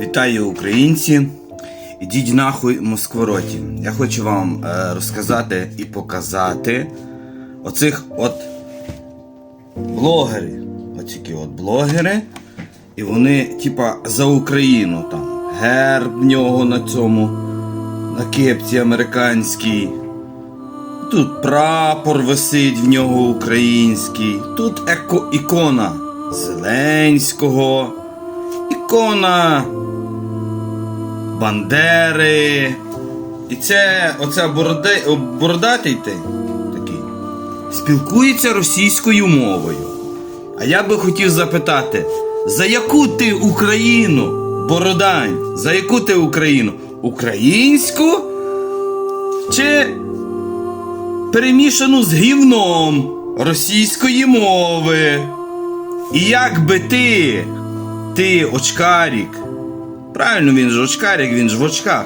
Вітаю українці! Ідіть нахуй Москвороті. Я хочу вам е, розказати і показати оцих от блогерів. Оцікі от блогери. І вони, типа, за Україну там. Герб нього на цьому, на кепці американській. Тут прапор висить в нього український. Тут еко ікона Зеленського, ікона Бандери. І це оця бороди, бородатий ти такий спілкується російською мовою. А я би хотів запитати, за яку ти Україну, Бородань, за яку ти Україну? Українську? Чи перемішану з гівном російської мови? І як би ти, ти, очкарік, правильно він ж очкарік, він ж в очках,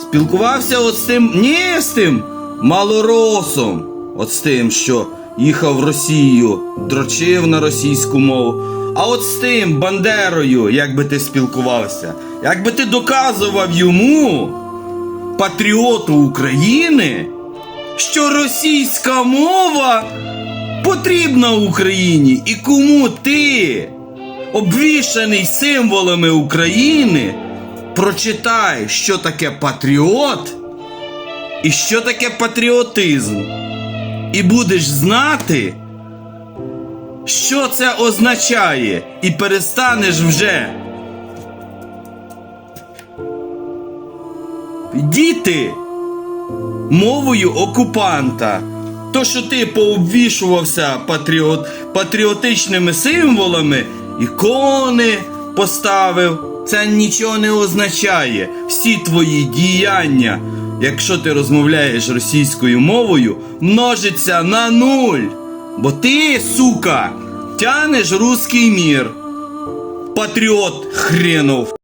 спілкувався от з тим, ні з тим малоросом, от з тим, що їхав в Росію, дрочив на російську мову. А от з тим Бандерою, як би ти спілкувався, як би ти доказував йому, патріоту України, що російська мова потрібна Україні, і кому ти, обвішаний символами України, прочитай, що таке патріот і що таке патріотизм. І будеш знати, що це означає, і перестанеш вже. Діти мовою окупанта. То, що ти пообвішувався патріот, патріотичними символами, ікони поставив, це нічого не означає. Всі твої діяння, якщо ти розмовляєш російською мовою, множиться на нуль. Бо ти, сука, тянеш русський мір. Патріот хренов.